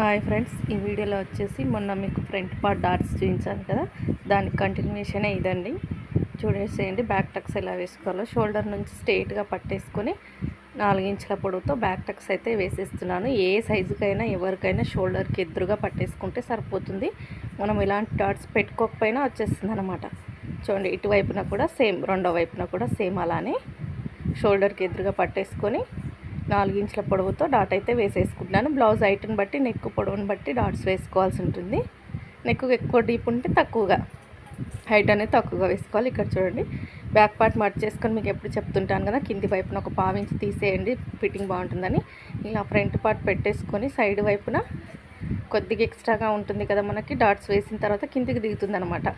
Hi friends ఈ వీడియోలో వచ్చేసి మొన్న మీకు ఫ్రంట్ పార్ట్ డాట్స్ చూపించాను కదా దానికి కంటిన్యూషనే ఇదండి. చూడేసేయండి బ్యాక్ టక్స్ ఎలా వేసుకోవాలో. షోల్డర్ నుంచి స్ట్రైట్గా పట్టేసుకొని నాలుగించుల పొడవుతో బ్యాక్ టక్స్ అయితే వేసేస్తున్నాను. ఏ సైజుకైనా ఎవరికైనా షోల్డర్కి ఎదురుగా పట్టేసుకుంటే సరిపోతుంది. మనం ఇలాంటి డాట్స్ పెట్టుకోకపోయినా వచ్చేస్తుంది అనమాట చూడండి ఇటువైపున కూడా సేమ్ రెండో వైపున కూడా సేమ్ అలానే షోల్డర్కి ఎదురుగా పట్టేసుకొని నాలుగు ఇంచుల పొడవుతో డాట్ అయితే వేసేసుకుంటున్నాను. బ్లౌజ్ హైట్ని బట్టి నెక్ పొడవుని బట్టి డాట్స్ వేసుకోవాల్సి ఉంటుంది. నెక్ ఎక్కువ డీప్ ఉంటే తక్కువగా. హైట్ అనేది తక్కువగా వేసుకోవాలి. ఇక్కడ చూడండి. బ్యాక్ పార్ట్ మట్ చేసుకొని మీకు ఎప్పుడు చెప్తుంటాను కదా కింది వైపున ఒక పావించి తీసేయండి ఫిట్టింగ్ బాగుంటుందని. ఇలా ఫ్రంట్ పార్ట్ పెట్టేసుకొని సైడ్ వైపున కొద్దిగా ఎక్స్ట్రాగా ఉంటుంది కదా మనకి డాట్స్ వేసిన తర్వాత కిందికి దిగుతుంది అనమాట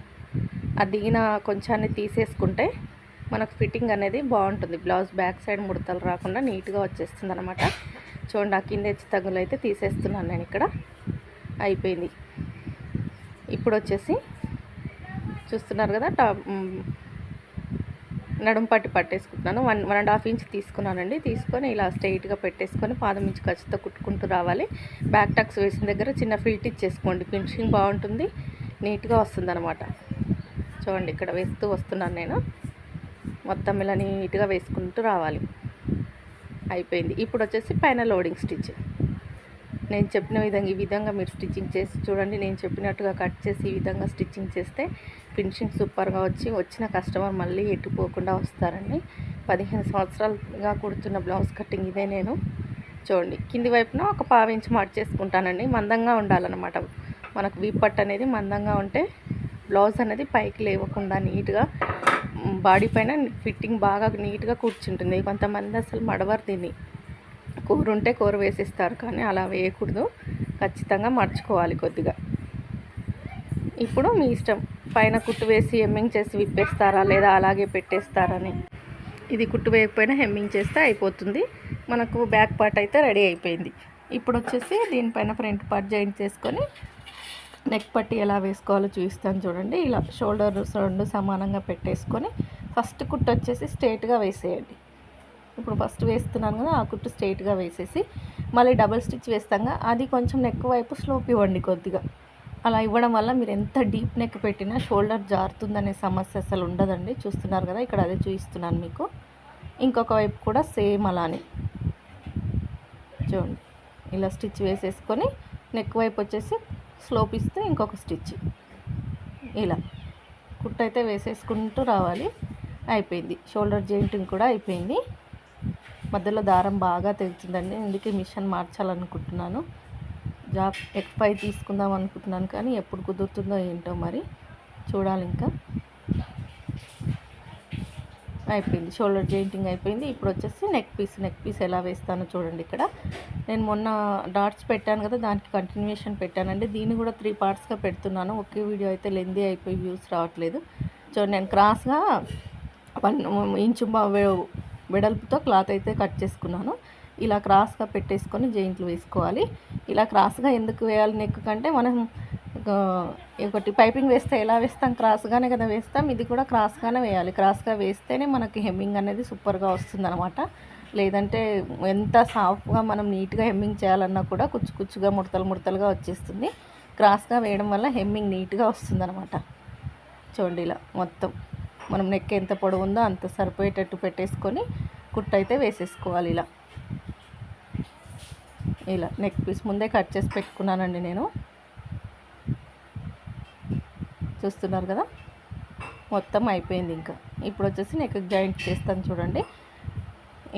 ఆ దిగిన కొంచాన్ని తీసేసుకుంటే మనకు ఫిట్టింగ్ అనేది బాగుంటుంది. బ్లౌజ్ బ్యాక్ సైడ్ ముడతలు రాకుండా నీట్గా వచ్చేస్తుంది అనమాట చూడండి ఆ కింద హెచ్చు తగ్గులు అయితే తీసేస్తున్నాను నేను ఇక్కడ. అయిపోయింది. ఇప్పుడు వచ్చేసి చూస్తున్నారు కదా టా నడుము పట్టి పట్టేసుకుంటున్నాను. One one and half inch తీసుకున్నానండి. తీసుకొని ఇలా స్ట్రైట్గా పెట్టేసుకొని పాదం ఇంచు ఖచ్చితంగా కుట్టుకుంటూ రావాలి. బ్యాక్ టక్స్ వేసిన దగ్గర చిన్న ఫిల్ట్ ఇచ్చేసుకోండి. ఫినిషింగ్ బాగుంటుంది. నీట్గా వస్తుందన్నమాట. చూడండి ఇక్కడ వేస్తూ వస్తున్నాను నేను. మొత్తం ఇలా నీట్గా వేసుకుంటూ రావాలి. అయిపోయింది. ఇప్పుడు వచ్చేసి పైన లోడింగ్ స్టిచ్ నేను చెప్పిన విధంగా ఈ విధంగా మీరు స్టిచ్చింగ్ చేసి చూడండి. నేను చెప్పినట్టుగా కట్ చేసి ఈ విధంగా స్టిచ్చింగ్ చేస్తే ఫినిషింగ్ సూపర్గా వచ్చి వచ్చిన కస్టమర్ మళ్ళీ ఎట్టుపోకుండా వస్తారండి. పదిహేను సంవత్సరాలుగా కుడుతున్న బ్లౌజ్ కటింగ్ ఇదే నేను. చూడండి. కింది వైపున ఒక పావించి మార్చి చేసుకుంటానండి మందంగా ఉండాలన్నమాట. మనకు వీపట్ అనేది మందంగా ఉంటే బ్లౌజ్ అనేది పైకి లేవకుండా నీట్గా బాడీ పైన ఫిట్టింగ్ బాగా నీట్గా కూర్చుంటుంది. కొంతమంది అసలు మడవరు దీన్ని. కూర ఉంటే కూర వేసిస్తారు కానీ అలా వేయకూడదు. ఖచ్చితంగా మర్చుకోవాలి కొద్దిగా. ఇప్పుడు మీ ఇష్టం. పైన కుట్టు వేసి హెమ్మింగ్ చేసి విప్పేస్తారా లేదా అలాగే పెట్టేస్తారని. ఇది కుట్టు వేయకపోయినా హెమ్మింగ్ చేస్తే అయిపోతుంది. మనకు బ్యాక్ పార్ట్ అయితే రెడీ అయిపోయింది. ఇప్పుడు వచ్చేసి దీనిపైన ఫ్రంట్ పార్ట్ జాయింట్ చేసుకొని నెక్ పట్టి ఎలా వేసుకోవాలో చూపిస్తాను చూడండి. ఇలా షోల్డర్ రెండు సమానంగా పెట్టేసుకొని ఫస్ట్ కుట్టు వచ్చేసి స్ట్రైట్గా వేసేయండి. ఇప్పుడు ఫస్ట్ వేస్తున్నాను కదా ఆ కుట్టు స్ట్రైట్గా వేసేసి మళ్ళీ డబల్ స్టిచ్ వేస్తాగా అది కొంచెం నెక్ వైపు స్లోప్ ఇవ్వండి కొద్దిగా. అలా ఇవ్వడం వల్ల మీరు ఎంత డీప్ నెక్ పెట్టినా షోల్డర్ జారుతుందనే సమస్య అసలు ఉండదండి. చూస్తున్నారు కదా ఇక్కడ అదే చూపిస్తున్నాను మీకు. ఇంకొక వైపు కూడా సేమ్ అలానే. చూడండి. ఇలా స్టిచ్ వేసేసుకొని నెక్ వైపు వచ్చేసి స్లోప్ ఇస్తే ఇంకొక స్టిచ్. ఇలా. కుట్టు అయితే వేసేసుకుంటూ రావాలి. అయిపోయింది. షోల్డర్ జాయింటింగ్ కూడా అయిపోయింది. మధ్యలో దారం బాగా తెగుతుందండి. అందుకే మిషన్ మార్చాలనుకుంటున్నాను. జాబ్ ఎక్స్పై తీసుకుందాం అనుకుంటున్నాను కానీ ఎప్పుడు కుదురుతుందో ఏంటో మరి చూడాలి ఇంకా అయిపోయింది. షోల్డర్ జాయింటింగ్ అయిపోయింది. ఇప్పుడు వచ్చేసి నెక్ పీస్ నెక్ పీస్ ఎలా వేస్తానో చూడండి ఇక్కడ. నేను మొన్న డాట్స్ పెట్టాను కదా దానికి కంటిన్యూషన్ పెట్టానండి. దీన్ని కూడా త్రీ పార్ట్స్గా పెడుతున్నాను. ఒకే వీడియో అయితే లెందీ అయిపోయి వ్యూస్ రావట్లేదు. సో నేను క్రాస్గా వన్ ఇంచు వెడల్పుతో క్లాత్ అయితే కట్ చేసుకున్నాను. ఇలా క్రాస్గా పెట్టేసుకొని జాయింట్లు వేసుకోవాలి. ఇలా క్రాస్గా ఎందుకు వేయాలి నెక్ కంటే మనం ఒకటి పైపింగ్ వేస్తే ఎలా వేస్తాం? క్రాస్గానే కదా వేస్తాం. ఇది కూడా క్రాస్గానే వేయాలి. క్రాస్గా వేస్తేనే మనకి హెమ్మింగ్ అనేది సూపర్గా వస్తుంది అనమాట లేదంటే ఎంత సాఫ్ట్గా మనం నీట్గా హెమ్మింగ్ చేయాలన్నా కూడా కుచ్చు కుచ్చుగా ముడతలు ముడతలుగా వచ్చేస్తుంది. క్రాస్గా వేయడం వల్ల హెమ్మింగ్ నీట్గా వస్తుంది అనమాట చూడండి ఇలా మొత్తం. మనం నెక్ ఎంత పొడవు ఉందో అంత సరిపోయేటట్టు పెట్టేసుకొని కుట్టయితే వేసేసుకోవాలి ఇలా. ఇలా నెక్ పీస్ ముందే కట్ చేసి పెట్టుకున్నానండి నేను. చూస్తున్నారు కదా? మొత్తం అయిపోయింది ఇంకా. ఇప్పుడు వచ్చేసి నెక్ జాయింట్ చేస్తాను చూడండి.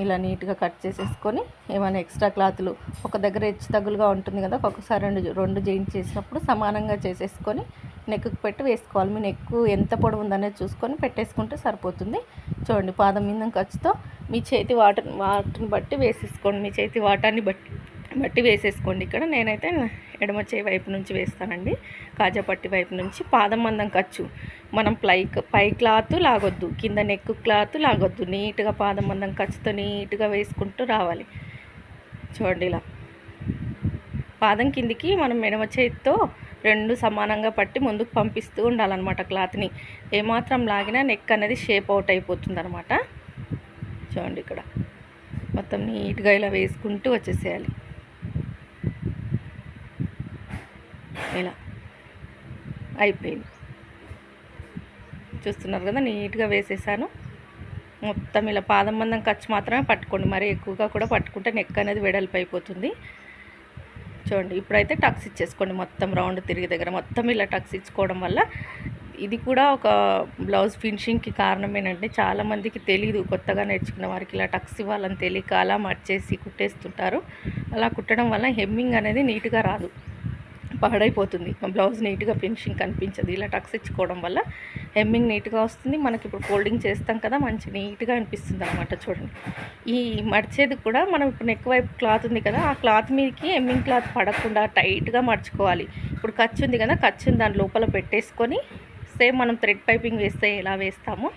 ఇలా నీట్గా కట్ చేసేసుకొని ఏమైనా ఎక్స్ట్రా క్లాత్లు ఒక దగ్గర హెచ్చు తగ్గులుగా ఉంటుంది కదా ఒక్కొక్కసారి రెండు రెండు జాయింట్ చేసినప్పుడు సమానంగా చేసేసుకొని నెక్కు పెట్టి వేసుకోవాలి. మీ నెక్ ఎంత పొడవు ఉందనేది చూసుకొని పెట్టేసుకుంటే సరిపోతుంది. చూడండి పాదం మీద ఖర్చుతో మీ చేతి వాటర్ వాటర్ని బట్టి వేసేసుకోండి. మీ చేతి వాటాన్ని బట్టి బట్టి వేసేసుకోండి ఇక్కడ. నేనైతే ఎడమ చేయి వైపు నుంచి వేస్తానండి. కాజాపట్టి వైపు నుంచి. పాదం మందం ఖర్చు. మనం ప్లై పై క్లాత్ లాగొద్దు. కింద నెక్ క్లాత్ లాగొద్దు. నీట్గా పాదం మందం ఖర్చుతో నీట్గా వేసుకుంటూ రావాలి. చూడండి ఇలా. పాదం కిందికి మనం ఎడమ చేతితో రెండు సమానంగా పట్టి ముందుకు పంపిస్తూ ఉండాలన్నమాట క్లాత్ని. ఏమాత్రం లాగినా నెక్ అనేది షేప్ అవుట్ అయిపోతుంది అనమాట చూడండి ఇక్కడ. మొత్తం నీట్గా ఇలా వేసుకుంటూ వచ్చేసేయాలి. ఇలా. అయిపోయింది. చూస్తున్నారు కదా నీట్గా వేసేసాను. మొత్తం ఇలా పాదం మందం ఖర్చు మాత్రమే పట్టుకోండి. మరి ఎక్కువగా కూడా పట్టుకుంటే నెక్ అనేది వెడల్పు అయిపోతుంది. చూడండి ఇప్పుడైతే టక్స్ ఇచ్చేసుకోండి. మొత్తం రౌండ్ తిరిగి దగ్గర మొత్తం ఇలా టక్స్ ఇచ్చుకోవడం వల్ల ఇది కూడా ఒక బ్లౌజ్ ఫినిషింగ్కి కారణమేనండి. చాలామందికి తెలీదు. కొత్తగా నేర్చుకున్న వారికి ఇలా టక్స్ ఇవ్వాలని తెలియక అలా మర్చేసి కుట్టేస్తుంటారు. అలా కుట్టడం వల్ల హెమ్మింగ్ అనేది నీట్గా రాదు. పాడైపోతుంది. బ్లౌజ్ నీట్గా ఫినిషింగ్ కనిపించదు. ఇలా టక్స్ ఇచ్చుకోవడం వల్ల హెమ్మింగ్ నీట్గా వస్తుంది. మనకి ఇప్పుడు ఫోల్డింగ్ చేస్తాం కదా మంచి నీట్గా అనిపిస్తుంది అనమాట చూడండి. ఈ మడిచేది కూడా మనం ఇప్పుడు నెక్ వైపు క్లాత్ ఉంది కదా ఆ క్లాత్ మీదకి హెమ్మింగ్ క్లాత్ పడకుండా టైట్గా మర్చుకోవాలి ఇప్పుడు ఖర్చు ఉంది కదా ఖర్చుని దాని లోపల పెట్టేసుకొని సేమ్ మనం థ్రెడ్ పైపింగ్ వేస్తే ఎలా వేస్తామో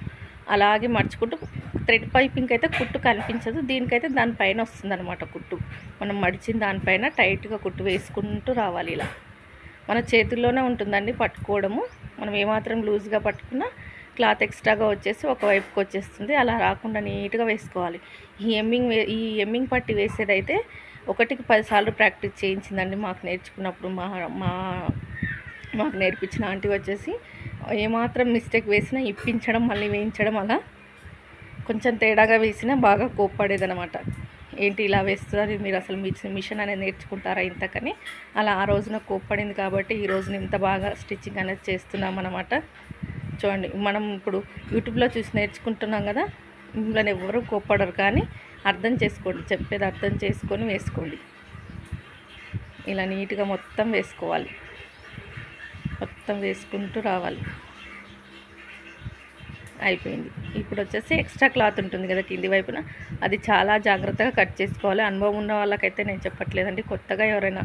అలాగే మర్చుకుంటూ థ్రెడ్ పైపింగ్ అయితే కుట్టు కనిపించదు. దీనికైతే దానిపైన వస్తుంది అనమాట కుట్టు. మనం మడిచిన దానిపైన టైట్గా కుట్టు వేసుకుంటూ రావాలి ఇలా. మన చేతుల్లోనే ఉంటుందండి పట్టుకోవడము. మనం ఏమాత్రం లూజ్గా పట్టుకున్నా క్లాత్ ఎక్స్ట్రాగా వచ్చేసి ఒకవైపుకి వచ్చేస్తుంది. అలా రాకుండా నీట్గా వేసుకోవాలి. ఈ ఎమ్మింగ్ వే ఈ ఎమ్మింగ్ పట్టి వేసేదైతే ఒకటికి పదిసార్లు ప్రాక్టీస్ చేయించిందండి మాకు నేర్చుకున్నప్పుడు. మా మా మాకు నేర్పించిన ఆంటీ వచ్చేసి ఏమాత్రం మిస్టేక్ వేసినా ఇప్పించడం మళ్ళీ వేయించడం అలా కొంచెం తేడాగా వేసినా బాగా కోప్పడేదనమాట ఏంటి ఇలా వేస్తున్నారు? మీరు అసలు మీ మిషన్ అనేది నేర్చుకుంటారా ఇంతకని? అలా ఆ రోజున కోప్పడింది కాబట్టి ఈ రోజున ఇంత బాగా స్టిచ్చింగ్ అనేది చేస్తున్నాం అనమాట చూడండి మనం ఇప్పుడు యూట్యూబ్లో చూసి నేర్చుకుంటున్నాం కదా ఇంట్లో ఎవరు కోప్పడరు కానీ అర్థం చేసుకోండి చెప్పేది అర్థం చేసుకొని వేసుకోండి. ఇలా నీట్గా మొత్తం వేసుకోవాలి. మొత్తం వేసుకుంటూ రావాలి. అయిపోయింది. ఇప్పుడు వచ్చేసి ఎక్స్ట్రా క్లాత్ ఉంటుంది కదా కింది వైపున. అది చాలా జాగ్రత్తగా కట్ చేసుకోవాలి. అనుభవం ఉన్న వాళ్ళకైతే నేను చెప్పట్లేదండి. కొత్తగా ఎవరైనా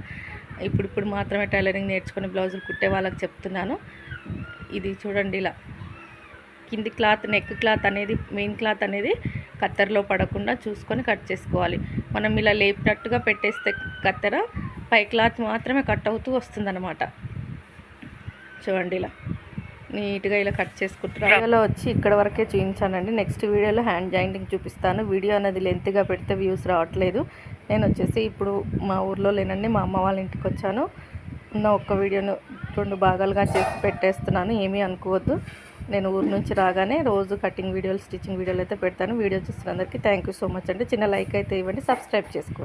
ఇప్పుడు ఇప్పుడు మాత్రమే టైలరింగ్ నేర్చుకుని బ్లౌజులు కుట్టే వాళ్ళకి చెప్తున్నాను. ఇది చూడండి ఇలా. కింది క్లాత్ నెక్ క్లాత్ అనేది మెయిన్ క్లాత్ అనేది కత్తెరలో పడకుండా చూసుకొని కట్ చేసుకోవాలి. మనం ఇలా లేపినట్టుగా పెట్టేస్తే కత్తెర పై క్లాత్ మాత్రమే కట్ అవుతూ వస్తుందన్నమాట. చూడండి ఇలా. నీట్గా ఇలా కట్ చేసుకుంటారు వీడియోలో వచ్చి ఇక్కడ వరకే చూపించానండి. నెక్స్ట్ వీడియోలో హ్యాండ్ జాయింటింగ్ చూపిస్తాను. వీడియో అనేది లెంత్గా పెడితే వ్యూస్ రావట్లేదు. నేను వచ్చేసి ఇప్పుడు మా ఊర్లో లేనండి మా అమ్మ వాళ్ళ ఇంటికి వచ్చాను. ఉన్న ఒక్క వీడియోను రెండు భాగాలుగా చేసి పెట్టేస్తున్నాను. ఏమీ అనుకోవద్దు. నేను ఊరు నుంచి రాగానే రోజు కటింగ్ వీడియోలు స్టిచ్చింగ్ వీడియోలు అయితే పెడతాను. వీడియో చూస్తున్నందరికీ థ్యాంక్ యూ సో మచ్ అండి. చిన్న లైక్ అయితే ఇవ్వండి. సబ్స్క్రైబ్ చేసుకోండి.